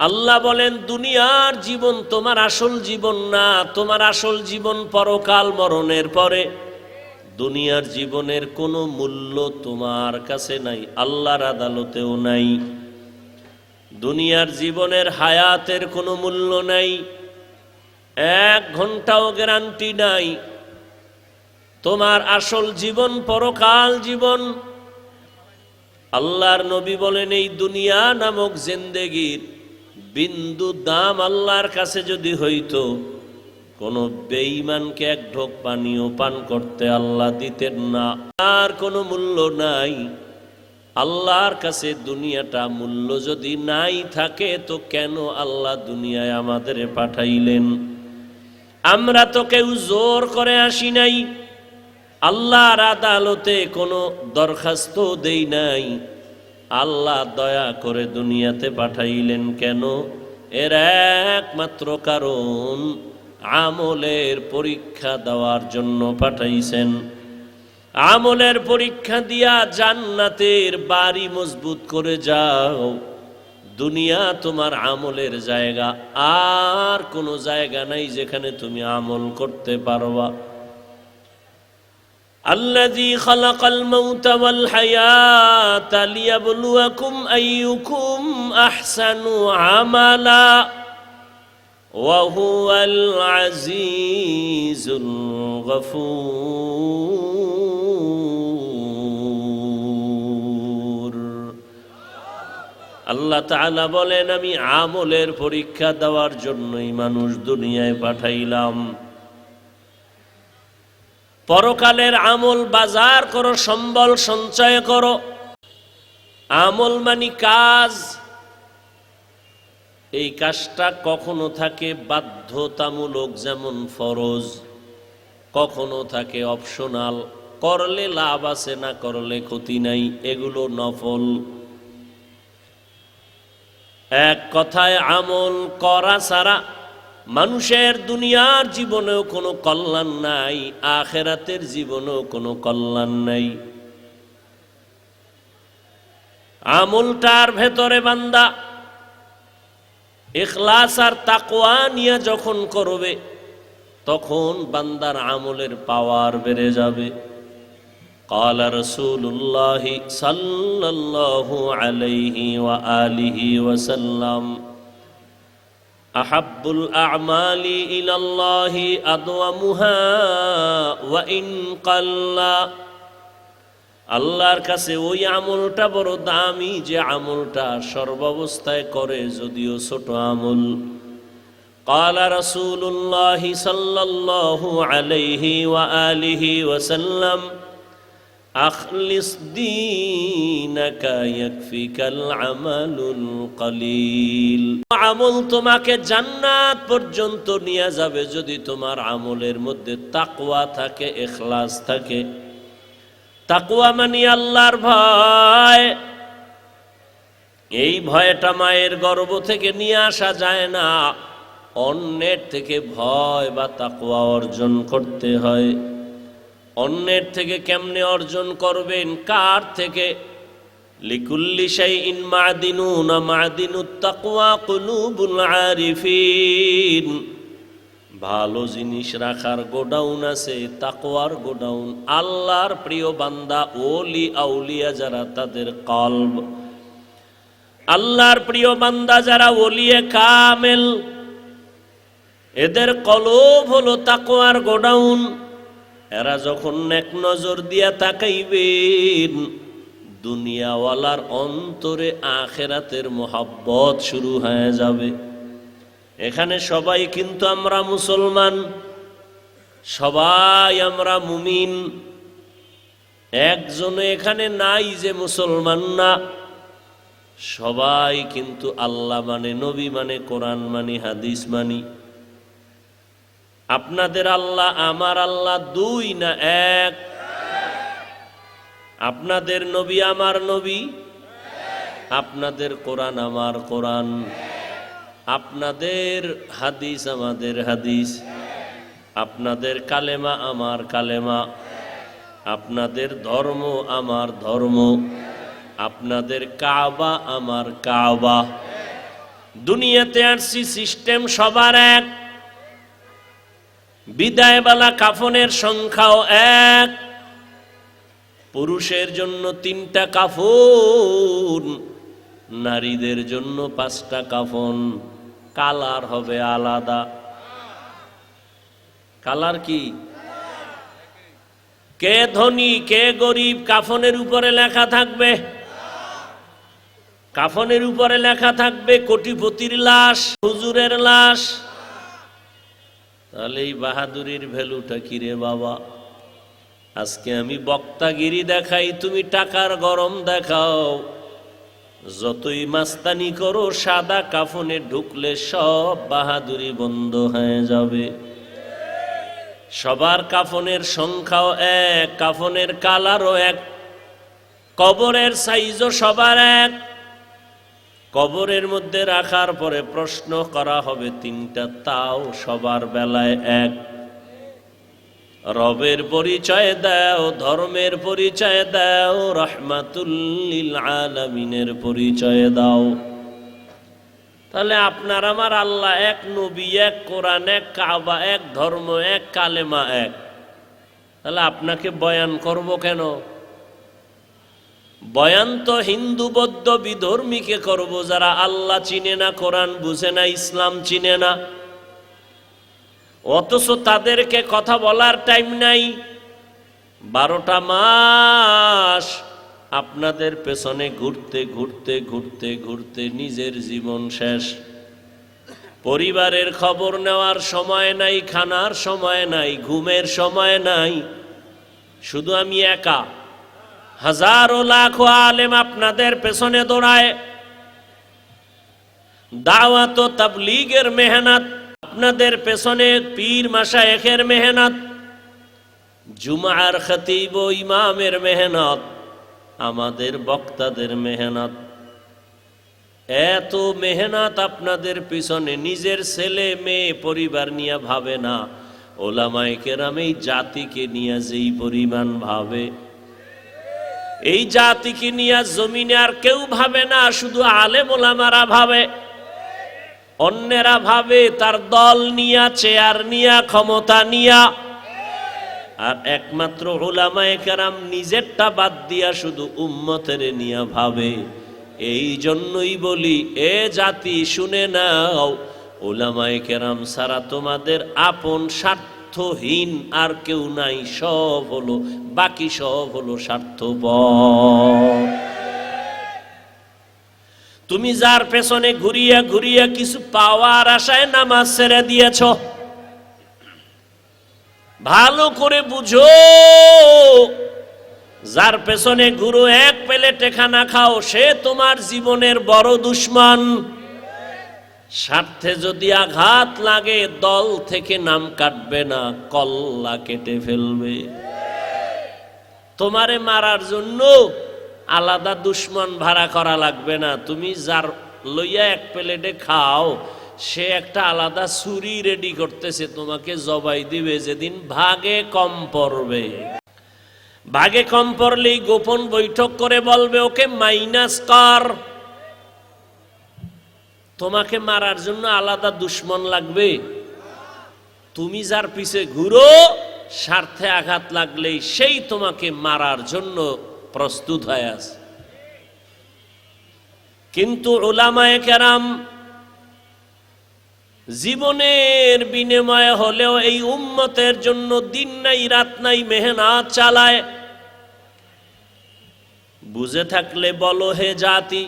আল্লাহ বলেন, দুনিয়ার জীবন তোমার আসল জীবন না, তোমার আসল জীবন পরকাল মরণের পরে। দুনিয়ার জীবনের কোনো মূল্য তোমার কাছে নাই, আল্লাহর আদালতেও নাই। দুনিয়ার জীবনের হায়াতের কোনো মূল্য নাই, এক ঘন্টাও গ্যারান্টি নাই। তোমার আসল জীবন পরকাল জীবন। আল্লাহর নবী বলেন, এই দুনিয়া নামক জিন্দেগির বিন্দু দাম আল্লাহর কাছে যদি হইতো, কোন বেঈমানকে এক ঢোক পানিও পান করতে আল্লাহ দিতেন না। আর কোনো মূল্য নাই। আল্লাহর কাছে দুনিয়াটা মূল্য যদি নাই থাকে, তো কেন আল্লাহ দুনিয়ায় আমাদের পাঠাইলেন? আমরা তো কেউ জোর করে আসি নাই। আল্লাহর আদালতে কোনো দরখাস্ত দেই নাই। আল্লাহ দয়া করে দুনিয়াতে পাঠাইলেন কেন? এর একমাত্র কারণ আমলের পরীক্ষা দেওয়ার জন্য পাঠাইছেন। আমলের পরীক্ষা দিয়া জান্নাতের বাড়ি মজবুত করে যাও। দুনিয়া তোমার আমলের জায়গা, আর কোনো জায়গা নাই যেখানে তুমি আমল করতে পারবা। الذي خلق الموت والحياة ليبلوكم أيكم أحسن عملا وهو العزيز الغفور আল্লাহ তাআলা বলেন আমি আমলের পরীক্ষা দেওয়ার জন্যই মানুষ দুনিয়ায় পাঠাইলাম পরকালের আমল বাজার করো, সম্বল সঞ্চয় করো। আমল মানি কাজ। এই কাজটা কখনো থাকে বাধ্যতামূলক, যেমন ফরজ। কখনো থাকে অপশনাল, করলে লাভ আছে, না করলে ক্ষতি নাই, এগুলো নফল। এক কথায় আমল করা ছাড়া মানুষের দুনিয়ার জীবনেও কোনো কল্যাণ নাই আখেরাতের জীবনেও কোনো কল্যাণ নাই আমলটার ভেতরে বান্দা এখলাস আর তাকোয়া নিয়ে যখন করবে তখন বান্দার আমলের পাওয়ার বেড়ে যাবে قال رسول الله صلى الله عليه وآله وسلم أحب الأعمال إلى الله أدومها وإن قل আল্লাহর কাছে ওই আমলটা বড় দামি যে আমলটা সর্বাবস্থায় করে যদিও ছোট আমল قال رسول الله صلى الله عليه وآله وسلم أخلص دينك يكفيك العمل القليل আমল তোমাকে জান্নাত পর্যন্ত নিয়ে যাবে যদি তোমার আমলের মধ্যে তাকওয়া থাকে এখলাস থাকে তাকওয়া মানে আল্লাহর ভয় এই ভয়টা মায়ের গর্ভ থেকে নিয়ে আসা যায় না অন্যের থেকে ভয় বা তাকওয়া অর্জন করতে হয় অন্যের থেকে কেমনে অর্জন করবেন? কার থেকে? ভালো জিনিস রাখার গোডাউন আছে, তাকওয়ার গোডাউন। আল্লাহর প্রিয় বান্দা, ওলি আউলিয়া যারা, তাদের কলব। আল্লাহর প্রিয় বান্দা যারা ওলিয়ে কামেল। এদের কলব হলো তাকওয়ার গোডাউন। এরা যখন এক নজর দিয়া তাকাইবেন, দুনিয়াওয়ালার অন্তরে আখেরাতের মোহাব্বত শুরু হয়ে যাবে। এখানে সবাই কিন্তু আমরা মুসলমান, সবাই আমরা মুমিন। একজনে এখানে নাই যে মুসলমান না। সবাই কিন্তু আল্লাহ মানে নবী মানে কোরআন মানি, হাদিস মানি। আপনাদের আল্লাহ, আমার আল্লাহ দুই না এক? আপনাদের নবী আমার নবী? আপনাদের কোরআন আমার কোরআন। আপনাদের হাদিস আমাদের হাদিস। আপনাদের কালেমা আমার কালেমা। আপনাদের ধর্ম আমার ধর্ম। আপনাদের কাবা আমার কাবা। দুনিয়াতে আসছি সিস্টেম সবার এক। বিদায়বেলা কাফনের সংখ্যাও এক। পুরুষের জন্য তিনটা কাফন, নারীদের জন্য পাঁচটা কাফন। কালার হবে আলাদা। কালার কি? কে ধনী, কে গরিব, কাফনের উপরে লেখা থাকবে। কাফনের উপরে লেখা থাকবে কোটিপতির লাশ, হুজুরের লাশ। তাহলে এই বাহাদুরির ভ্যালুটা কি রে বাবা? আজকে আমি বক্তাগিরি দেখাই, তুমি টাকার গরম দেখাও। যতই মাস্তানি করো, সাদা কাফনে ঢুকলে সব বাহাদুরি বন্ধ হয়ে যাবে। সবার কাফনের সংখ্যাও এক, কাফনের কালারও এক, কবরের সাইজও সবার এক। কবরের মধ্যে রাখার পরে প্রশ্ন করা হবে তিনটা তাও সবার বেলায় এক। রবের পরিচয় দাও, ধর্মের পরিচয় দাও, রহমাতুল্লিল আলামিনের পরিচয় দাও। তাহলে আপনার আমার আল্লাহ এক নবী, এক কোরআন, এক কাবা, এক ধর্ম, এক কালেমা, এক। তাহলে আপনাকে বয়ান করব কেন? বয়ান তো হিন্দু বৌদ্ধ বিধর্মীকে করব যারা আল্লাহ চিনে না, কোরআন বুঝে না, ইসলাম চিনে না। অথচ তাদেরকে কথা বলার টাইম নাই। বারোটা মাস আপনাদের পেছনে ঘুরতে ঘুরতে ঘুরতে ঘুরতে নিজের জীবন শেষ। পরিবারের খবর নেওয়ার সময় নাই, খানার সময় নাই, ঘুমের সময় নাই। শুধু আমি একা। হাজারো লাখো আলেম আপনাদের পেছনে দৌড়ায়। দাওয়াত ও তাবলিগের মেহনত আপনাদের পেছনে, পীর মাসায়েখের মেহনত, জুমার খতিব ইমামের মেহনত, আমাদের বক্তাদের মেহনত। এত মেহনত আপনাদের পিছনে নিজের ছেলে, মেয়ে, পরিবার নিয়ে ভাবে না। ওলামাই কেরাম এই জাতিকে নিয়ে যেই পরিমাণ ভাবে এই জাতিকে নিয়ে জমিনে আর কেউ ভাবে না, শুধু আলেম ওলামারা ভাবে। অন্যেরা ভাবে তার দল নিয়া, চেয়ার নিয়া, ক্ষমতা নিয়া। আর একমাত্র ওলামায়ে কেরাম নিজেরটা বাদ দিয়া শুধু উম্মতের নিয়া ভাবে। এই জন্যই বলি, এ জাতি শুনে নাও, ওলামায়ে কেরাম সারা তোমাদের আপন স্বার্থহীন আর কেউ নাই, সব হলো, বাকি সব হলো স্বার্থপর। তুমি যার পেছনে ঘুরিয়া ঘুরিয়া কিছু পাওয়ার আশায় নামাজ ছেড়ে দিয়েছ, ভালো করে বুঝো, যার পেছনে গুরু এক প্লেটে খানা খাও, সে তোমার জীবনের বড় দুশ্মন। স্বার্থে যদি আঘাত লাগে, দল থেকে নাম কাটবে না, কল্লা কেটে ফেলবে। তোমারে মারার জন্য আলাদা দুশ্মন ভাড়া করা লাগবে না। তুমি যার লইয়া এক প্লেটে খাও, সে একটা আলাদা ছুরি রেডি করতেছে, তোমাকে জবাই দিবে, যেদিন ভাগে কম পড়বে। ভাগে কম পড়লেই গোপন বৈঠক করে বলবে, ওকে মাইনাস কর। তোমাকে মারার জন্য আলাদা দুশ্মন লাগবে। তুমি যার পিছে ঘুরো, স্বার্থে আঘাত লাগলেই সেই তোমাকে মারার জন্য প্রস্তুত হয়ে আছে। কিন্তু ওলামায়ে কেরাম জীবনের বিনিময়ে হলেও এই উম্মতের জন্য দিন নাই, রাত নাই, মেহনত চালায়। বুঝে থাকলে বলো, হে জাতি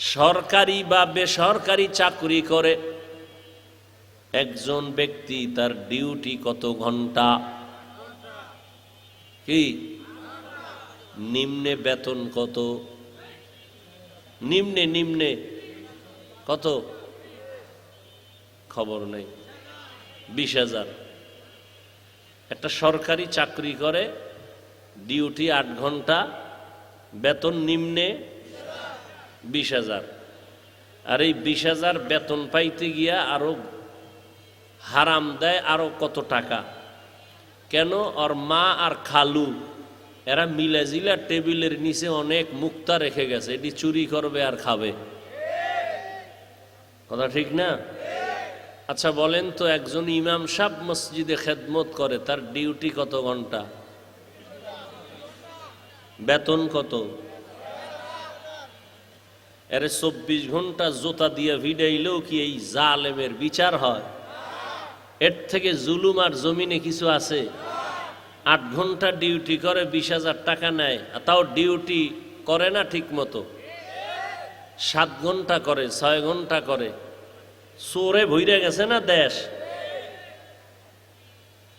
সরকারি বা বেসরকারি চাকরি করে। একজন ব্যক্তি তার ডিউটি কত ঘণ্টা? কি? নিম্নে বেতন কত? নিম্নে নিম্নে কত? খবর নেই। বিশ হাজার। একটা সরকারি চাকরি করে, ডিউটি আট ঘণ্টা, বেতন নিম্নে বিশ হাজার। আর এই বিশ হাজার বেতন পাইতে গিয়া আরও হারাম দেয় আরও কত টাকা? কেন? ওর মা আর খালু, এরা মিলে জিলা টেবিলের নিচে অনেক মুক্তা রেখে গেছে, এটি চুরি করবে আর খাবে। কথা ঠিক না? আচ্ছা বলেন তো একজন ইমাম সাহ মসজিদে খেদমত করে, তার ডিউটি কত ঘণ্টা? বেতন কত? এর চব্বিশ ঘণ্টা জোতা দিয়ে ভিড়াইলেও কি এই জালেমের বিচার হয়? এর থেকে জুলুম আর জমিনে কিছু আছে? আট ঘণ্টা ডিউটি করে, বিশ হাজার টাকা নেয়, আর তাও ডিউটি করে না ঠিক মতো সাত ঘণ্টা করে, ছয় ঘণ্টা করে। চোরে ভইরে গেছে না দেশ?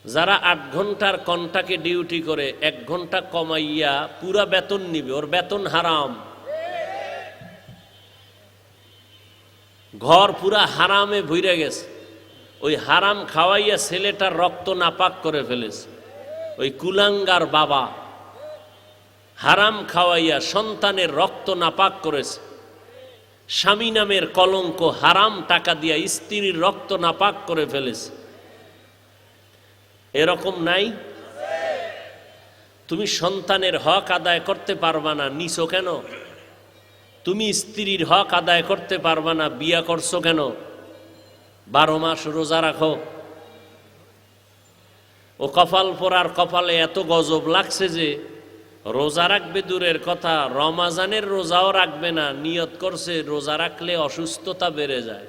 যারা আট ঘণ্টার কন্টাকে ডিউটি করে, এক ঘণ্টা কমাইয়া পুরা বেতন নিবে, ওর বেতন হারাম। ঘর পুরা হারামে ভইরে গেছে। ওই হারাম খাওয়াইয়া ছেলেটার রক্ত নাপাক করে ফেলেছে। ওই কুলাঙ্গার বাবা হারাম খাওয়াইয়া সন্তানের রক্ত নাপাক করেছে। স্বামী নামের কলঙ্ক হারাম টাকা দিয়া স্ত্রীর রক্ত নাপাক করে ফেলেছে। এরকম নাই? তুমি সন্তানের হক আদায় করতে পারবা না, নিছো কেন? তুমি স্ত্রীর হক আদায় করতে পারবা না, বিয়া করছ কেন? বারো মাস রোজা রাখো। ও কপাল পরার কপালে এত গজব লাগছে যে রোজা রাখবে দূরের কথা, রমাজানের রোজাও রাখবে না, নিয়ত করছে রোজা রাখলে অসুস্থতা বেড়ে যায়।